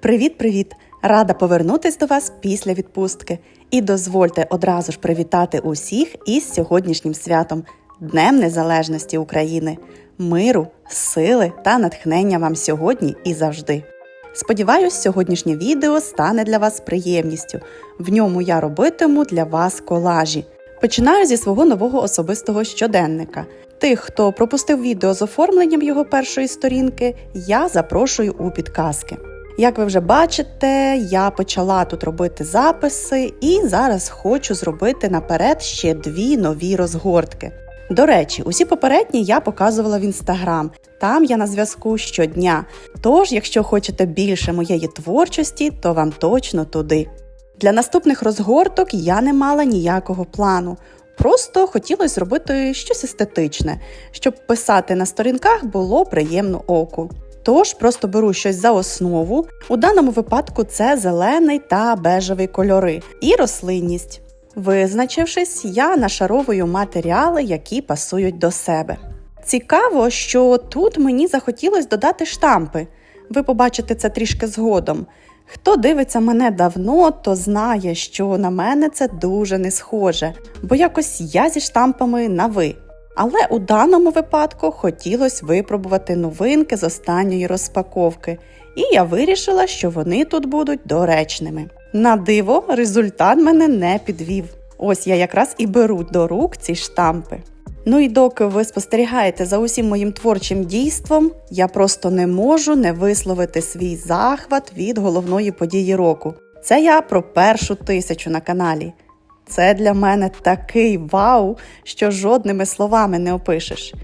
Привіт-привіт! Рада повернутись до вас після відпустки. І дозвольте одразу ж привітати усіх із сьогоднішнім святом Днем Незалежності України, миру, сили та натхнення вам сьогодні і завжди. Сподіваюсь, сьогоднішнє відео стане для вас приємністю. В ньому я робитиму для вас колажі. Починаю зі свого нового особистого щоденника. Тих, хто пропустив відео з оформленням його першої сторінки, я запрошую у підказки. Як ви вже бачите, я почала тут робити записи і зараз хочу зробити наперед ще дві нові розгортки. До речі, усі попередні я показувала в інстаграм. Там я на зв'язку щодня. Тож, якщо хочете більше моєї творчості, то вам точно туди. Для наступних розгорток я не мала ніякого плану. Просто хотілося зробити щось естетичне, щоб писати на сторінках було приємно оку. Тож просто беру щось за основу. У даному випадку це зелений та бежевий кольори і рослинність. Визначившись, я нашаровую матеріали, які пасують до себе. Цікаво, що тут мені захотілося додати штампи. Ви побачите це трішки згодом. Хто дивиться мене давно, то знає, що на мене це дуже не схоже, бо якось я зі штампами на ви. Але у даному випадку хотілося випробувати новинки з останньої розпаковки, і я вирішила, що вони тут будуть доречними. На диво, результат мене не підвів. Ось я якраз і беру до рук ці штампи. Ну і доки ви спостерігаєте за усім моїм творчим дійством, я просто не можу не висловити свій захват від головної події року. Це я про першу тисячу на каналі. Це для мене такий вау, що жодними словами не опишеш.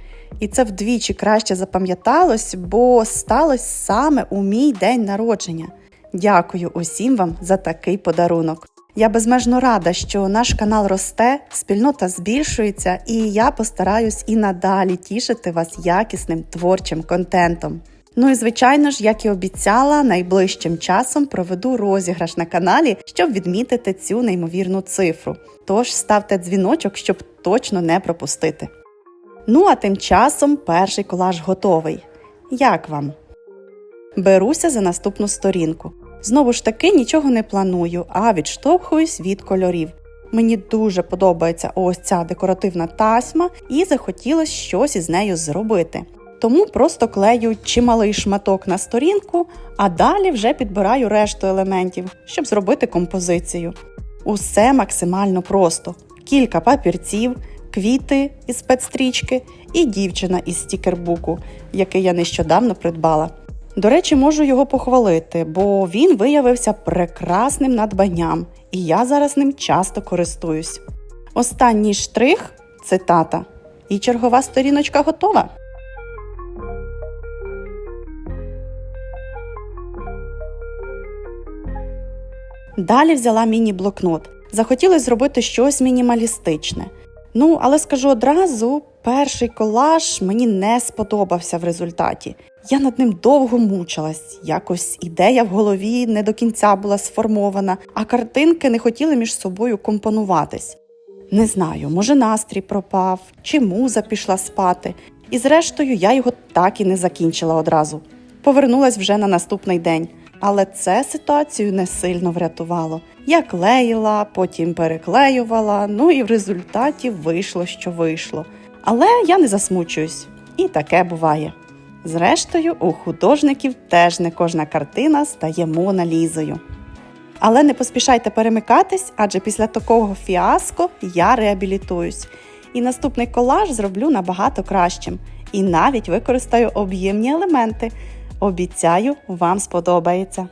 І це вдвічі краще запам'яталось, бо сталося саме у мій день народження. Дякую усім вам за такий подарунок. Я безмежно рада, що наш канал росте, спільнота збільшується, і я постараюсь і надалі тішити вас якісним творчим контентом. Ну і звичайно ж, як і обіцяла, найближчим часом проведу розіграш на каналі, щоб відмітити цю неймовірну цифру. Тож ставте дзвіночок, щоб точно не пропустити. Ну а тим часом перший колаж готовий. Як вам? Беруся за наступну сторінку. Знову ж таки нічого не планую, а відштовхуюсь від кольорів. Мені дуже подобається ось ця декоративна тасьма, і захотілося щось із нею зробити. Тому просто клею чималий шматок на сторінку, а далі вже підбираю решту елементів, щоб зробити композицію. Усе максимально просто: кілька папірців, квіти із спецстрічки і дівчина із стікербуку, який я нещодавно придбала. До речі, можу його похвалити, бо він виявився прекрасним надбанням, і я зараз ним часто користуюсь. Останній штрих цитата. І чергова сторіночка готова. Далі взяла міні-блокнот. Захотілося зробити щось мінімалістичне. Ну, але скажу одразу, перший колаж мені не сподобався в результаті. Я над ним довго мучилась, якось ідея в голові не до кінця була сформована, а картинки не хотіли між собою компонуватись. Не знаю, може настрій пропав, чи муза пішла спати. І зрештою я його так і не закінчила одразу. Повернулась вже на наступний день. Але це ситуацію не сильно врятувало. Я клеїла, потім переклеювала, ну і в результаті вийшло, що вийшло. Але я не засмучуюсь, і таке буває. Зрештою, у художників теж не кожна картина стає моналізою. Але не поспішайте перемикатись, адже після такого фіаско я реабілітуюсь. І наступний колаж зроблю набагато кращим. І навіть використаю об'ємні елементи. Обіцяю, вам сподобається.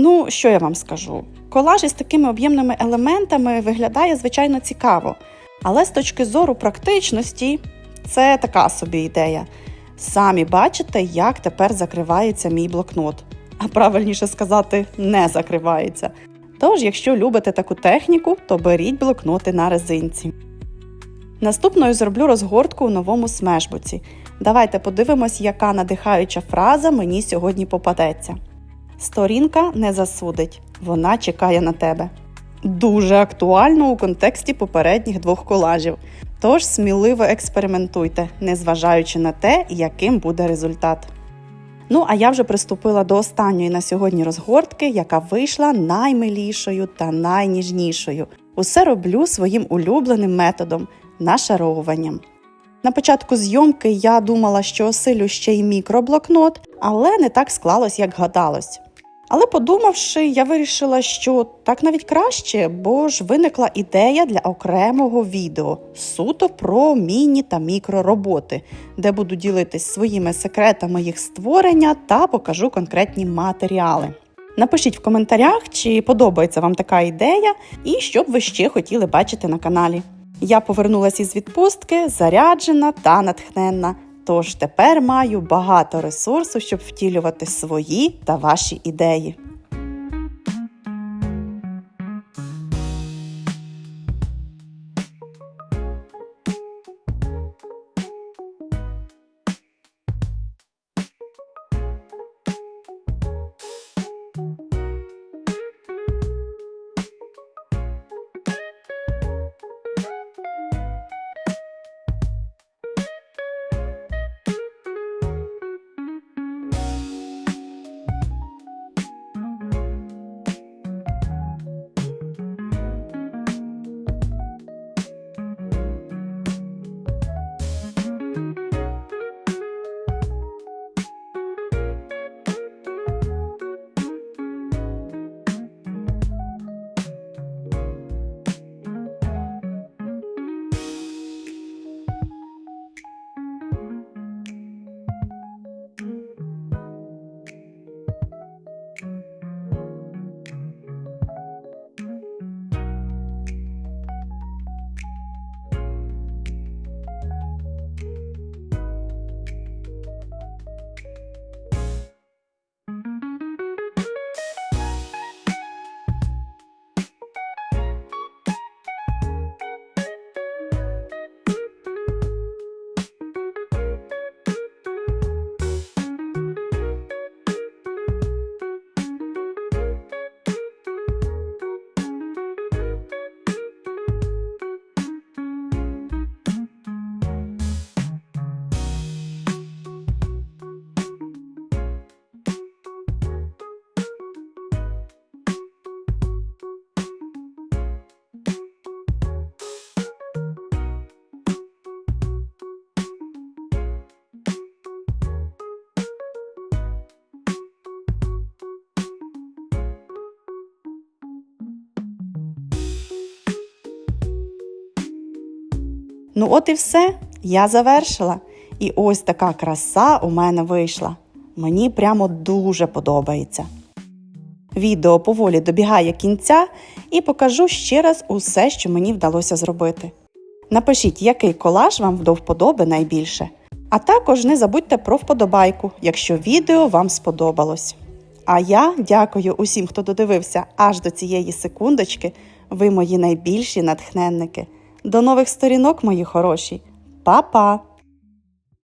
Ну, що я вам скажу? Колаж із такими об'ємними елементами виглядає звичайно цікаво, але з точки зору практичності це така собі ідея. Самі бачите, як тепер закривається мій блокнот, а правильніше сказати, не закривається. Тож, якщо любите таку техніку, то беріть блокноти на резинці. Наступною зроблю розгортку у новому смешбуці. Давайте подивимось, яка надихаюча фраза мені сьогодні попадеться. Сторінка не засудить, вона чекає на тебе. Дуже актуально у контексті попередніх двох колажів. Тож сміливо експериментуйте, незважаючи на те, яким буде результат. Ну, а я вже приступила до останньої на сьогодні розгортки, яка вийшла наймилішою та найніжнішою. Усе роблю своїм улюбленим методом нашаровуванням. На початку зйомки я думала, що осилю ще й мікроблокнот, але не так склалось, як гадалось. Але подумавши, я вирішила, що так навіть краще, бо ж виникла ідея для окремого відео суто про міні та мікророботи, де буду ділитись своїми секретами їх створення та покажу конкретні матеріали. Напишіть в коментарях, чи подобається вам така ідея, і що б ви ще хотіли бачити на каналі. Я повернулася із відпустки, заряджена та натхненна. Тож тепер маю багато ресурсу, щоб втілювати свої та ваші ідеї. Ну, от і все. Я завершила. І ось така краса у мене вийшла. Мені прямо дуже подобається. Відео поволі добігає кінця і покажу ще раз усе, що мені вдалося зробити. Напишіть, який колаж вам до вподоби найбільше. А також не забудьте про вподобайку, якщо відео вам сподобалось. А я дякую усім, хто додивився аж до цієї секундочки. Ви мої найбільші натхненники. До нових сторінок, мої хороші. Па-па!